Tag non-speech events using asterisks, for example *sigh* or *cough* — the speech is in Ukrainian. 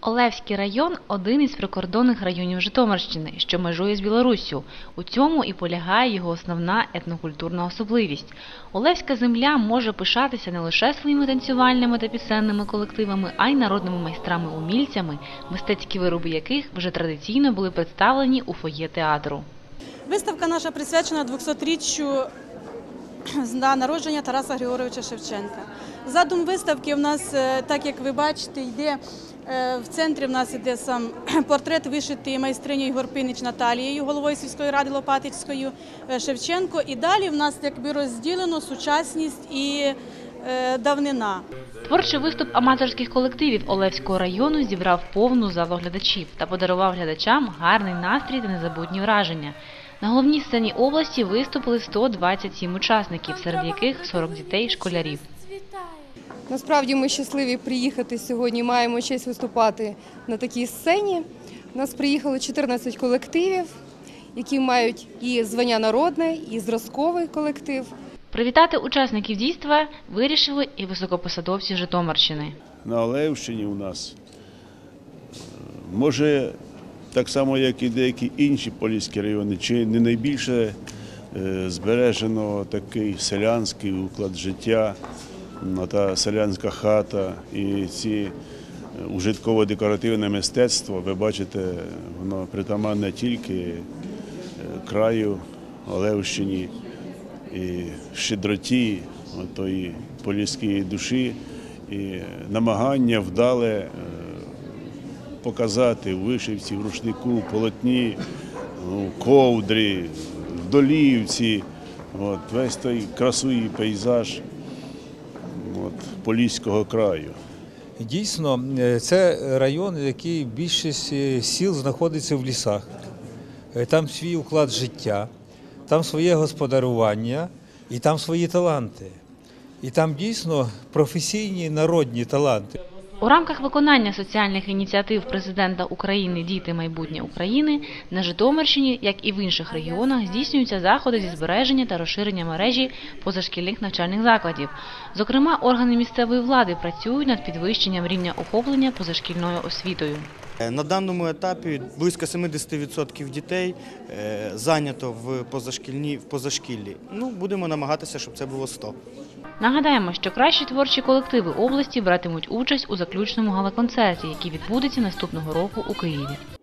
Олевський район один із прикордонних районів Житомирщини, що межує з Білоруссю. У цьому і полягає його основна етнокультурна особливість. Олевська земля може пишатися не лише своїми танцювальними та пісенними колективами, а й народними майстрами-умільцями, мистецькі вироби яких вже традиційно були представлені у фоє театру. Виставка наша присвячена 200-річчю з дня народження Тараса Григоровича Шевченка. Задум виставки в нас, е, так як ви бачите, йде в центрі. В нас іде сам *clears throat* портрет вишитий майстринею Горпинич Наталією, головою сільської ради Лопатицькою е, Шевченко. І далі в нас якби розділено сучасність і е, давнина. Творчий виступ аматорських колективів Олевського району зібрав повну залу глядачів та подарував глядачам гарний настрій та незабутні враження. На головній сцені області виступили 127 учасників, серед яких 40 дітей школярів. Насправді ми щасливі приїхати сьогодні. Маємо честь виступати на такій сцені. У нас приїхало 14 колективів, які мають і звання народне, і зразковий колектив. Привітати учасників дійства вирішили і високопосадовці Житомирщини. на Олевщині у нас. е, Може, так само, як і деякі інші поліські райони, чи не найбільше е, збережено такий селянський уклад життя, та селянська хата і ці е, ужитково-декоративне мистецтво, ви бачите, воно притаманне тільки е, краю Олевщині і щедроті тої поліської душі, і намагання вдале е, показати вишивці, в рушнику, в полотні, в ковдрі, в долівці, от, весь той красу і пейзаж поліського краю. Дійсно, е, це район, який більшість сіл знаходиться в лісах. Е, Там свій уклад життя, там своє господарювання і там свої таланти. І там дійсно професійні народні таланти. У рамках виконання соціальних ініціатив президента України Діти майбутнє України на Житомирщині, як і в інших регіонах, здійснюються заходи зі збереження та розширення мережі позашкільних навчальних закладів. Зокрема, органи місцевої влади працюють над підвищенням рівня охоплення позашкільною освітою. Е, На даному етапі близько 70% дітей е, зайнято в позашкільні в позашкіллі. Ну будемо намагатися, щоб це було 100. Нагадаємо, що кращі творчі колективи області братимуть участь у заключному гала-концерті, який відбудеться наступного року у Києві.